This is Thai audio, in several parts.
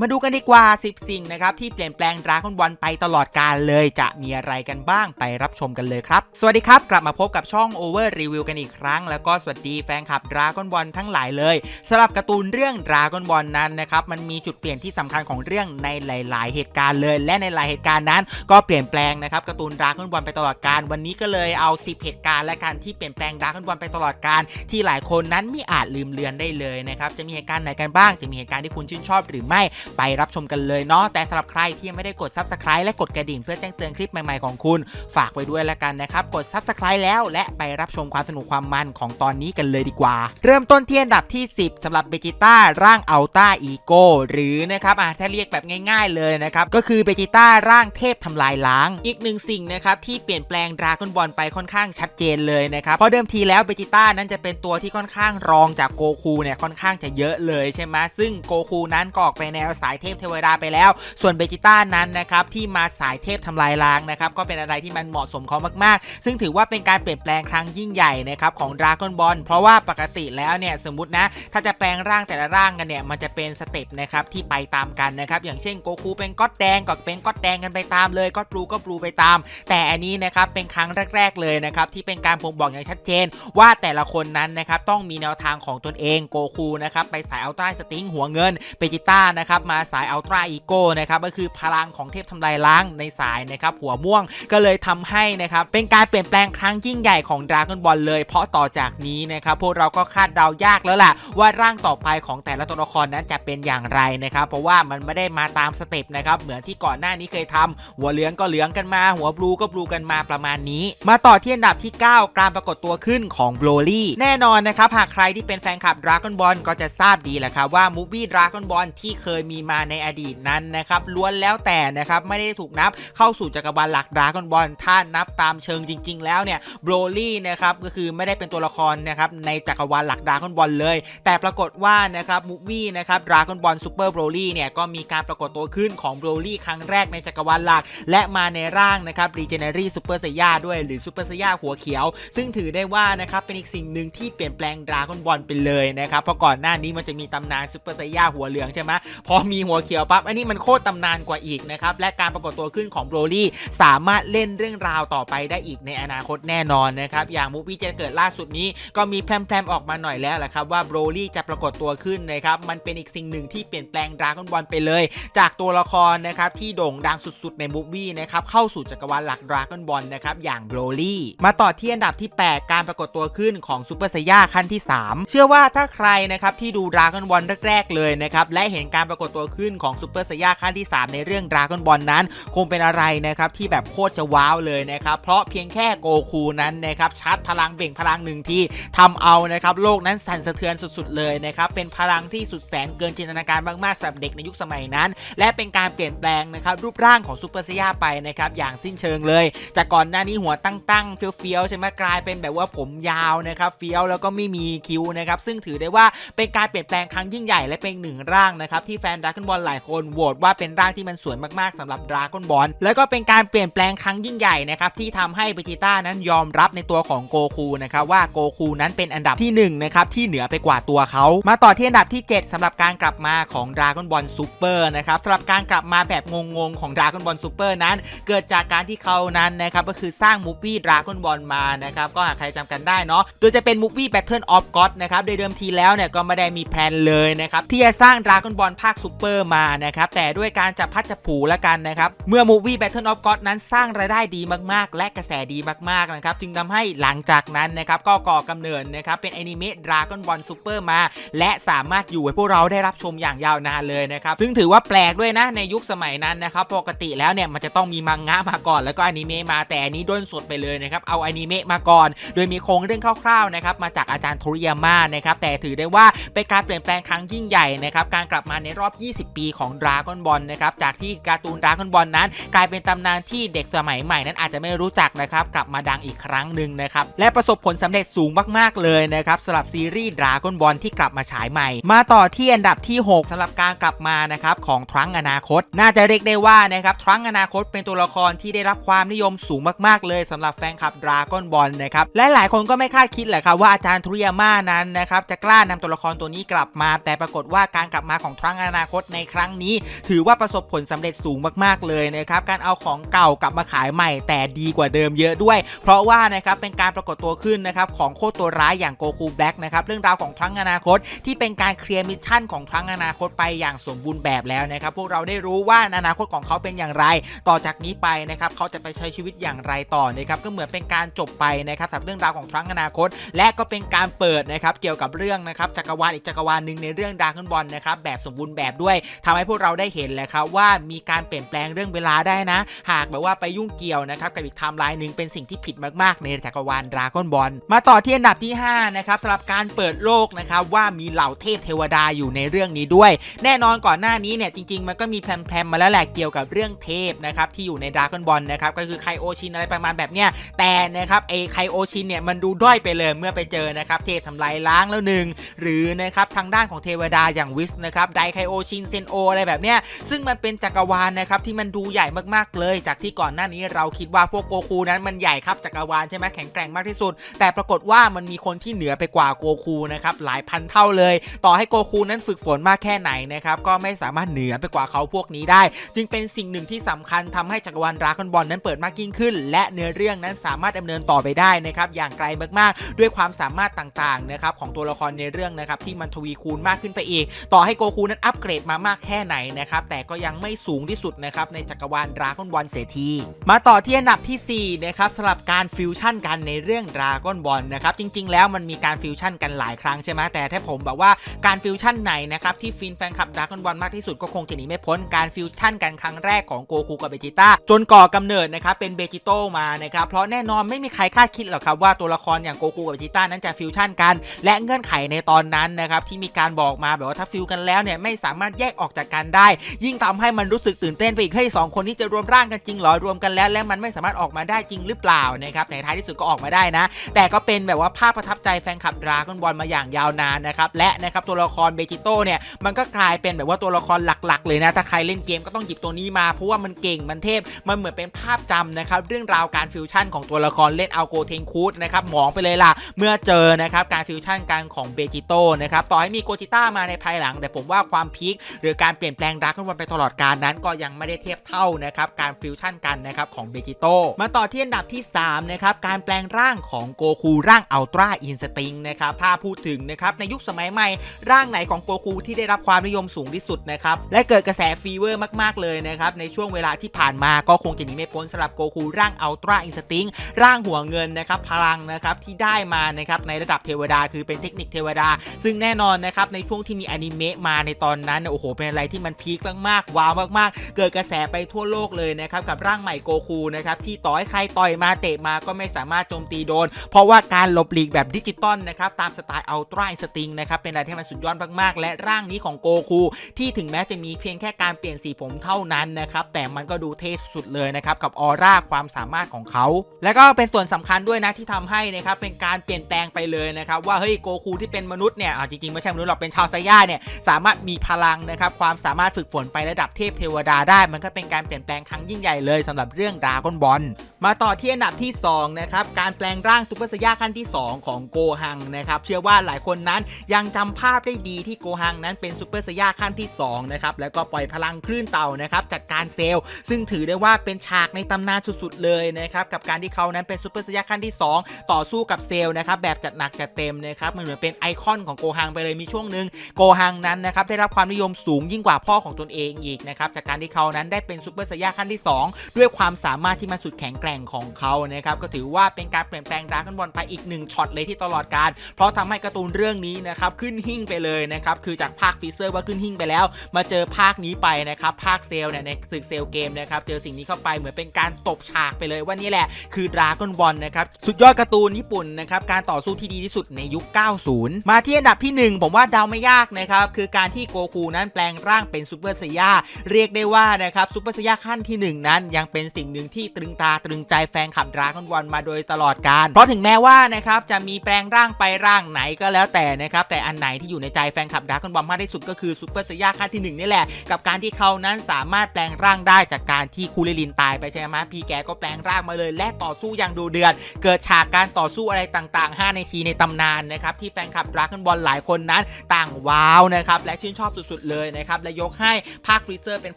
มาดูกันดีกว่า 10 สิ่งนะครับที่เปลี่ยนแปลงดราก้อนบอลไปตลอดกาลเลย จะมีอะไรกันบ้างไปรับชมกันเลยครับ สวัสดีครับ กลับมาพบกับช่อง Over Review กันอีกครั้ง แล้วก็สวัสดีแฟนคลับดราก้อนบอลทั้งหลายเลยสำหรับการ์ตูนเรื่องดราก้อนบอลนั้นนะครับมันมีจุดเปลี่ยนที่สำคัญของเรื่องในหลาย ๆ เหตุการณ์เลย และในหลายเหตุการณ์นั้น ก็เปลี่ยนแปลงนะครับการ์ตูนดราก้อนบอลไปตลอดกาลวันนี้ก็เลยเอา 10 เหตุการณ์และการที่เปลี่ยนแปลงดราก้อนบอลไปตลอดกาลที่หลายคนนั้นไม่อาจลืมเลือนได้เลยนะครับจะมีเหตุการณ์ไหนกันบ้าง จะมีเหตุการณ์ที่คุณชื่นชอบหรือไม่ไปรับชมกันเลยเนาะแต่สำหรับใครที่ยังไม่ได้กด Subscribe และกดกระดิ่งเพื่อแจ้งเตือนคลิปใหม่ๆของคุณ ฝากไว้ด้วยล้วกันนะครับกด Subscribe แล้วและไปรับชมความสนุกความมันของตอนนี้กันเลยดีกว่า เริ่มต้นที่อันดับที่ 10สำหรับเบจิต้าร่างอัลต้าอีโกหรือนะครับอะถ้าเรียกแบบง่าย ๆเลยนะครับก็คือเบจิต้าร่างเทพทำลายล้าง อีกหนึ่งสิ่งนะครับที่เปลี่ยนแปลงดราก้อนบอลไปค่อนข้างชัดเจนเลยนะครับเพราะเดิมทีแล้วเบจิต้านั้นจะเป็นตัวที่ค่อนข้างรองจากโกคูเนี่ยค่อนข้างจะเยอะเลยใช่ไหมซึ่งโกคูนั้นก็ออกไปแนวสายเทพเทวดาไปแล้ว ส่วนเบจิต้านั้นนะครับที่มาสายเทพทำลายล้างนะครับก็เป็นอะไรที่มันเหมาะสมเขามากๆ ซึ่งถือว่าเป็นการเปลี่ยนแปลงครั้งยิ่งใหญ่นะครับของดราก้อนบอลเพราะว่าปกติแล้วเนี่ยสมมตินะถ้าจะแปลงร่างแต่ละร่างกันเนี่ยมันจะเป็นสเต็ปนะครับที่ไปตามกันนะครับอย่างเช่นโกคูเป็นก๊อตแดงก็เป็นก๊อตแดงกันไปตามเลยก๊อตบลูก็บลูไปตาม แต่อันนี้นะครับเป็นครั้งแรก ๆเลยนะครับที่เป็นการบ่งบอกอย่างชัดเจน ว่าแต่ละคนนั้นนะครับต้องมีแนวทางของตนเองโกคูนะครับไปสายอัลตร้าสติงหัวเงินเบจิต้านะครับมาสายอัลตร้าอีโก้นะครับก็คือพลังของเทพทำลายล้างในสายนะครับหัวม่วงก็เลยทำให้นะครับเป็นการเปลี่ยนแปลงครั้งยิ่งใหญ่ของดราก้อนบอลเลย เพราะต่อจากนี้นะครับพวกเราก็คาดเดายากแล้วล่ะ ว่าร่างต่อไปของแต่ละตัวละครนั้นจะเป็นอย่างไรนะครับเพราะว่ามันไม่ได้มาตามสเต็ปนะครับเหมือนที่ก่อนหน้านี้เคยทำหัวเหลืองก็เหลืองกันมา หัวบลูก็บลูกันมาประมาณนี้ มาต่อที่อันดับที่ 9 การปรากฏตัวขึ้นของโบลลี่แน่นอนนะครับหากใครที่เป็นแฟนคลับดราก้อนบอลก็จะทราบดีแหละครับว่ามูฟี่ดราก้อนบอลที่เคยมีมาในอดีตนั้นนะครับล้วนแล้วแต่นะครับไม่ได้ถูกนับเข้าสู่จักรวาลหลักดราก้อนบอลถ้านับตามเชิงจริง ๆ แล้วเนี่ยโบลลี่นะครับก็คือไม่ได้เป็นตัวละครนะครับในจักรวาลหลักดราก้อนบอลเลย แต่ปรากฏว่านะครับมูฟี่นะครับดราก้อนบอลซูเปอร์โบลลี่เนี่ยก็มีการปรากฏตัวขึ้นของโบลลี่ครั้งแรกในจักรวาลหลัก และมาในร่างนะครับรีเจเนอรี่ซูเปอร์ไซย่าด้วยหรือซูเปอร์ไซย่าหัวเขียว ซึ่งถือได้ว่านะครับเป็นอีกสิ่งหนึ่งที่เปลี่ยนแปลงดราก้อนบอลไปเลยนะครับเพราะก่อนหน้านี้มันจะมีตำนานซูเปอร์ไซย่าหัวเหลืองใช่ไหมพอมีหัวเขียวปั๊บอันนี้มันโคตรตำนานกว่าอีกนะครับและการปรากฏตัวขึ้นของโบรลี่สามารถเล่นเรื่องราวต่อไปได้อีกในอนาคตแน่นอนนะครับอย่างมูฟี่จะเกิดล่าสุดนี้ก็มีแพรมๆออกมาหน่อยแล้วแหละครับว่าโบรลี่จะปรากฏตัวขึ้นนะครับมันเป็นอีกสิ่งหนึ่งที่เปลี่ยนแปลงดราก้อนบอลไปเลย จากตัวละครนะครับที่โด่งดังสุดๆในมูฟี่นะครับเข้าสู่จักรวาลหลักดราก้อนบอลนะครับอย่างโบรลี่มาต่อที่อันดับที่ 8 การปรากฏตัวขึ้นของซูเปอร์ไซย่าขั้นที่ 3 เชื่อว่าถ้าใครนะครับที่ดูดราก้อนบอลแรกๆเลยนะครับและเห็นการปรากฏตัวขึ้นของซูเปอร์ไซย่าขั้นที่ 3 ในเรื่องดราก้อนบอลนั้น คงเป็นอะไรนะครับที่แบบโคตรจะว้าวเลยนะครับ เพราะเพียงแค่โกคูนั้นนะครับชาร์จพลังเบ่งพลังหนึ่งที่ทำเอานะครับโลกนั้นสั่นสะเทือนสุดๆเลยนะครับเป็นพลังที่สุดแสนเกินจินตนาการมากๆสำหรับเด็กในยุคสมัยนั้น และเป็นการเปลี่ยนแปลงนะครับรูปร่างของซูเปอร์ไซย่าไปนะครับอย่างสิ้นเชิงเลย จากก่อนหน้านี้หัวตั้งๆเฟี้ยวๆใช่ไหมกลายเป็นแบบว่าผมยาวนะครับเฟี้ยวแล้วก็ไม่มีคิ้วนะครับซึ่งถือได้ว่าเป็นการเปลี่ยนแปลงครั้งยิ่งใหญ่และเป็นหนึ่งร่างนะครับที่แฟนดราก้อนบอลหลายคนโหวตว่าเป็นร่างที่มันสวยมากๆสำหรับดราก้อนบอลแล้วก็เป็นการเปลี่ยนแปลงครั้งยิ่งใหญ่นะครับที่ทำให้เบจิต้านั้นยอมรับในตัวของโกคูนะครับว่าโกคูนั้นเป็นอันดับที่1นะครับที่เหนือไปกว่าตัวเขา มาต่อที่อันดับที่ 7สำหรับการกลับมาของดราก้อนบอลซูเปอร์นะครับสำหรับการกลับมาแบบงงๆของดราก้อนบอลซูเปอร์นั้น เกิดจากการที่เขานั้นนะครับก็คือสร้างมูฟวี่ดราก้อนบอลมานะครับก็หากใครจำกันได้เนาะโดยจะเป็นมูฟวี่แบทเทิลออฟก็อดนะครับโดยเดิมทีแล้วเนี่ยก็ไม่ได้มีแพลนเลยนะครับที่จะสร้างดราก้อนบอลภาคซูเปอร์มานะครับแต่ด้วยการจับพัดจับผูละกันนะครับเมื่อมูวี่แบทเทิลออฟก็อดนั้นสร้างรายได้ดีมากๆ และกระแสดีมากๆนะครับจึงทำให้หลังจากนั้นนะครับก็ก่อกำเนิดนะครับเป็นแอนิเมะดราก้อนบอลซูเปอร์มาและสามารถอยู่ให้พวกเราได้รับชมอย่างยาวนานเลยนะครับซึ่งถือว่าแปลกด้วยนะในยุคสมัยนั้นนะครับปกติแล้วเนี่ยมันจะต้องมีมังงะมาก่อนแล้วก็อนิเมะมาแต่อันนี้ด้นสดไปเลยนะครับเอาอนิเมะมาก่อน โดยมีโครงเรื่องคร่าวๆนะครับมาจากอาจารย์โทริยาม่านะครับแต่ถือได้ว่าเป็นการเปลี่ยนแปลงครั้งยิ่งใหญ่นะครับการกลับมาในรอบ20 ปีของดราก้อนบอลนะครับจากที่การ์ตูนดราก้อนบอลนั้น กลายเป็นตำนานที่เด็กสมัยใหม่นั้นอาจจะไม่รู้จักนะครับกลับมาดังอีกครั้งหนึ่งนะครับและประสบผลสำเร็จสูงมากๆเลยนะครับสำหรับซีรีส์ดราก้อนบอลที่กลับมาฉายใหม่ มาต่อที่อันดับที่ 6สำหรับการกลับมานะครับของทรังอนาคต น่าจะเรียกได้ว่านะครับทรังอนาคตเป็นตัวละครที่ได้รับความนิยมสูงมากๆ เลยสำหรับแฟนคลับดราก้อนบอลนะครับและหลายคนก็ไม่คาดคิดแหละครับว่าอาจารย์ทุริยาม่านั้นนะครับจะกล้านำตัวละครตัวนี้กลับมา แต่ปรากฏว่าการกลับมาของทรังอนานาคตในครั้งนี้ ถือว่าประสบผลสำเร็จสูงมากๆเลยนะครับการเอาของเก่ากลับมาขายใหม่ แต่ดีกว่าเดิมเยอะด้วย เพราะว่านะครับเป็นการปรากฏตัวขึ้นนะครับของโคตรตัวร้ายอย่างโกคูแบล็กนะครับเรื่องราวของครั้งอนาคต ที่เป็นการเคลียร์มิชชั่นของครั้งอนาคตไปอย่างสมบูรณ์แบบแล้วนะครับพวกเราได้รู้ว่าอนาคตของเขาเป็นอย่างไร ต่อจากนี้ไปนะครับเขาจะไปใช้ชีวิตอย่างไรต่อนะครับก็เหมือนเป็นการจบไปนะครับสำหรับเรื่องราวของครั้งอนาคต และก็เป็นการเปิดนะครับเกี่ยวกับเรื่องนะครับจักรวาลอีกจักรวาลหนึ่งในเรื่องดาร์กบอลนะครับแบบสมบูรณ์แบบด้วยทำให้พวกเราได้เห็นแหละครับว่ามีการเปลี่ยนแปลงเรื่องเวลาได้นะ หากแบบว่าไปยุ่งเกี่ยวนะครับกับอีกไทม์ไลน์หนึ่งเป็นสิ่งที่ผิดมากๆ ในจักรวาลดราก้อนบอลมาต่อที่อันดับที่5นะครับสำหรับการเปิดโลกนะครับว่ามีเหล่าเทพเทวดาอยู่ในเรื่องนี้ด้วย แน่นอนก่อนหน้านี้เนี่ยจริง ๆ มันก็มีแพรมๆมาแล้วแหละเกี่ยวกับเรื่องเทพนะครับที่อยู่ในดราก้อนบอลนะครับก็คือไคโอชินอะไรประมาณแบบเนี้ยแต่นะครับไอไคโอชินเนี่ยมันดูด้อยไปเลยเมื่อไปเจอนะครับเทพทำลายล้างแล้วหนึ่งหรือนะครับทางด้านของเทวดาอย่างวิสนะครับไดไคโอชินเซนโออะไรแบบเนี้ยซึ่งมันเป็นจักรวาลนะครับที่มันดูใหญ่มากๆเลย จากที่ก่อนหน้านี้เราคิดว่าพวกโกคูนั้นมันใหญ่ครับจักรวาลใช่ไหมแข็งแกร่งมากที่สุด แต่ปรากฏว่ามันมีคนที่เหนือไปกว่าโกคูนะครับหลายพันเท่าเลย ต่อให้โกคูนั้นฝึกฝนมากแค่ไหนนะครับก็ไม่สามารถเหนือไปกว่าเขาพวกนี้ได้ จึงเป็นสิ่งหนึ่งที่สำคัญทำให้จักรวาลดราก้อนบอลนั้นเปิดมากยิ่งขึ้น และเนื้อเรื่องนั้นสามารถดำเนินต่อไปได้นะครับอย่างไกลมากๆ ด้วยความสามารถต่างๆนะครับของตัวละครในเรื่องนะครับที่มันทวีคูณมากขึ้นไปอีก ต่อให้โกคูนั้นอัปเกรดมามากแค่ไหนนะครับแต่ก็ยังไม่สูงที่สุดนะครับในจักรวาลดราก้อนบอลเสียทีมาต่อที่อันดับที่4นะครับสำหรับการฟิวชั่นกันในเรื่องดราก้อนบอลนะครับจริง ๆ แล้วมันมีการฟิวชั่นกันหลายครั้งใช่ไหมแต่ถ้าผมบอกว่าการฟิวชั่นไหนนะครับที่ฟินแฟนคลับดราก้อนบอลมากที่สุดก็คงจะหนีไม่พ้นการฟิวชั่นกันครั้งแรกของโกคูกับเบจิต้าจนก่อกำเนิดนะครับเป็นเบจิโตมานะครับเพราะแน่นอนไม่มีใครคาดคิดหรอกครับว่าตัวละครอย่างโกคูกับเบจิต้านั้นจะฟิวชั่นกัน และเงื่อนไขในตอนนั้นนะครับที่มีการบอกมาแบบว่าถ้าฟิวกันแล้วเนี่ยไม่สามารถแยกออกจากกันได้ ยิ่งทำให้มันรู้สึกตื่นเต้นไปอีกเฮ้สองคนนี้จะรวมร่างกันจริงหรอรวมกันแล้ว และมันไม่สามารถออกมาได้จริงหรือเปล่านะครับในท้ายที่สุดก็ออกมาได้นะ แต่ก็เป็นแบบว่าภาพประทับใจแฟนคลับดราก้อนบอลมาอย่างยาวนานนะครับและนะครับตัวละครเบจิโต้เนี่ยมันก็กลายเป็นแบบว่าตัวละครหลัก ๆ เลยนะถ้าใครเล่นเกมก็ต้องหยิบตัวนี้มาเพราะว่ามันเก่งมันเทพมันเหมือนเป็นภาพจำนะครับเรื่องราวการฟิวชั่นของตัวละครเล่นเอาโกเทงคูดนะครับหมองไปเลยล่ะเมื่อเจอนะครับการฟิวชั่นกันของเบจิโต้นะครับต่อให้มีโกจิต้ามาในภายหลัง แต่ผมว่าความพีคหรือการเปลี่ยนแปลงดราก้อนบอลไปตลอดการนั้นก็ยังไม่ได้เทียบเท่านะครับการฟิวชั่นกันนะครับของเบจิโตมาต่อที่อันดับที่3นะครับการแปลงร่างของโกคูร่างอัลตร้าอินสติงนะครับถ้าพูดถึงนะครับในยุคสมัยใหม่ ร่างไหนของโกคูที่ได้รับความนิยมสูงที่สุดนะครับและเกิดกระแสฟีเวอร์มากๆเลยนะครับในช่วงเวลาที่ผ่านมาก็คงจะหนีไม่พ้นสำหรับโกคูร่างอัลตร้าอินสติงร่างหัวเงินนะครับพลังนะครับที่ได้มานะครับในระดับเทวดาคือเป็นเทคนิคเทวดา ซึ่งแน่นอนนะครับในช่วงที่มีอนิเมะมาในตอนนั้นเนี่ยโอ้โหเป็นอะไรที่มันพีคมากๆว้าวมากๆ เกิดกระแสไปทั่วโลกเลยนะครับกับร่างใหม่โกคูนะครับที่ต่อให้ใครต่อยมาเตะมาก็ไม่สามารถโจมตีโดน เพราะว่าการหลบหลีกแบบดิจิตอลนะครับตามสไตล์อัลตร้าสติงนะครับเป็นอะไรที่มันสุดยอดมากๆ และร่างนี้ของโกคูที่ถึงแม้จะมีเพียงแค่การเปลี่ยนสีผมเท่านั้นนะครับแต่มันก็ดูเท่สุดๆเลยนะครับกับออร่าความสามารถของเขา และก็เป็นส่วนสำคัญด้วยนะที่ทำให้นะครับเป็นการเปลี่ยนแปลงไปเลยนะครับว่าเฮ้ยโกคูที่เป็นมนุษย์เนี่ยอ่าจริงๆไม่ใช่มนุษย์หรอกเป็นชาวไซย่าเนี่ยสามารถมีพลังนะครับความสามารถฝึกฝนไประดับเทพเทวดาได้ มันก็เป็นการเปลี่ยนแปลงครั้งยิ่งใหญ่เลยสำหรับเรื่องดราก้อนบอล มาต่อที่อันดับที่ 2 นะครับ การแปลงร่างซุปเปอร์ไซย่าขั้นที่ 2 ของโกฮังนะครับ เชื่อว่าหลายคนนั้นยังจำภาพได้ดีที่โกฮังนั้นเป็นซุปเปอร์ไซย่าขั้นที่ 2 นะครับ แล้วก็ปล่อยพลังคลื่นเต่านะครับจัดการเซลล์ ซึ่งถือได้ว่าเป็นฉากในตำนานสุดๆเลยนะครับกับการที่เขานั้นเป็นซุปเปอร์ไซย่าขั้นที่ 2 ต่อสู้กับเซลล์นะครับแบบจัดหนักจัดเต็มนะครับมันเหมือนเป็นไอคอนของโกฮังไปเลยมีช่วงหนึ่งโกฮังนั้นนะครับได้รับความนิยมสูงยิ่งกว่าพ่อของตนเองอีกนะครับจากการที่เขานั้นได้เป็นซุปเปอร์ไซย่าขั้นที่ 2 ด้วยความสามารถที่มันสุดแข็งแกร่งของเขานะครับก็ถือว่าเป็นการเปลี่ยนแปลงดราก้อนบอลไปอีกหนึ่งช็อตเลยที่ตลอดการ เพราะทำให้การ์ตูนเรื่องนี้นะครับขึ้นหิ่งไปเลยนะครับคือจากภาคฟีเซอร์ว่าขึ้นหิ่งไปแล้ว มาเจอภาคนี้ไปนะครับภาคเซลเนี่ยในศึกเซลเกมนะครับเจอสิ่งนี้เข้าไปเหมือนเป็นการตบฉากไปเลยว่านี่แหละคือดราก้อนบอลนะครับสุดยอดการ์ตูนญี่ปุ่นนะครับการต่อสู้ที่ดีที่สุดในยุค 90 มาที่อันดับที่ 1 ผมว่าเดาไม่ยากนะครับคือการที่โกคูนั้นแปลงร่างเป็นซูเปอร์ไซย่าเรียกได้ว่านะครับซูเปอร์ไซย่าขั้นที่ 1 นั้นยังเป็นสิ่งหนึ่งที่ตรึงตาตรึงใจแฟนคลับดราก้อนบอลมาโดยตลอดการ เพราะถึงแม้ว่านะครับจะมีแปลงร่างไปร่างไหนก็แล้วแต่นะครับแต่อันไหนที่อยู่ในใจแฟนคลับดราก้อนบอลมากที่สุดก็คือซูเปอร์ไซย่าขั้นที่หนึ่งนี่แหละ กับการที่เขานั้นสามารถแปลงร่างได้จากการที่คูเลลินตายไปใช่ไหมพี่แกก็แปลงร่างมาเลย และต่อสู้อย่างดูเดือดเกิดฉากการต่อสู้อะไรต่าง ๆ 5 นาทีในตำนานนะครับที่แฟนคลับดราก้อนบอลหลายคนนั้นต่างว้าวนะครับและชื่นชอบสุดๆเลยนะครับและยกให้ภาคฟรีเซอร์เป็น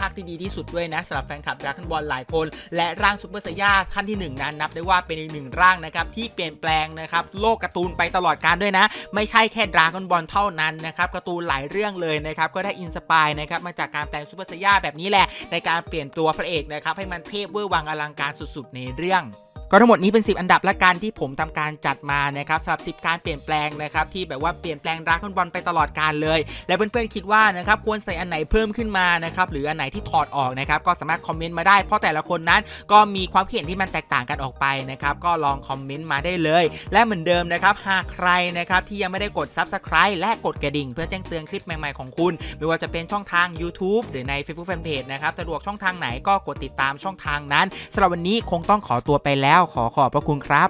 ภาคที่ดีที่สุดด้วยนะสำหรับแฟนคลับดราก้อนบอลหลายคน และร่างซูเปอร์ไซย่าท่านที่หนึ่งนั้นนับได้ว่าเป็นอีกหนึ่งร่างนะครับที่เปลี่ยนแปลงนะครับโลกการ์ตูนไปตลอดการด้วยนะ ไม่ใช่แค่ดราก้อนบอลเท่านั้นนะครับการ์ตูนหลายเรื่องเลยนะครับก็ได้อินสปายนะครับมาจากการแปลงซูเปอร์ไซย่าแบบนี้แหละในการเปลี่ยนตัวพระเอกนะครับให้มันเทพเวอร์วังอลังการสุดๆในเรื่อง ก็ทั้งหมดนี้เป็น 10 อันดับละกันที่ผมทำการจัดมานะครับสำหรับ 10 การเปลี่ยนแปลงนะครับที่แบบว่าเปลี่ยนแปลงราก้อนบอลไปตลอดการเลย และเพื่อนๆคิดว่านะครับควรใส่อันไหนเพิ่มขึ้นมานะครับหรืออันไหนที่ถอดออกนะครับก็สามารถคอมเมนต์มาได้เพราะแต่ละคนนั้น ก็มีความเห็นที่มันแตกต่างกันออกไปนะครับก็ลองคอมเมนต์มาได้เลย และเหมือนเดิมนะครับหากใครนะครับที่ยังไม่ได้กด Subscribe และกดกระดิ่ง เพื่อแจ้งเตือนคลิปใหม่ๆของคุณ ไม่ว่าจะเป็นช่องทาง YouTube หรือใน Facebook Fanpage นะครับสะดวกช่องทางไหนก็กดติดตามช่องทางนั้นสำหรับวันนี้คงต้องขอตัวไปแล้วขอขอบพระคุณครับ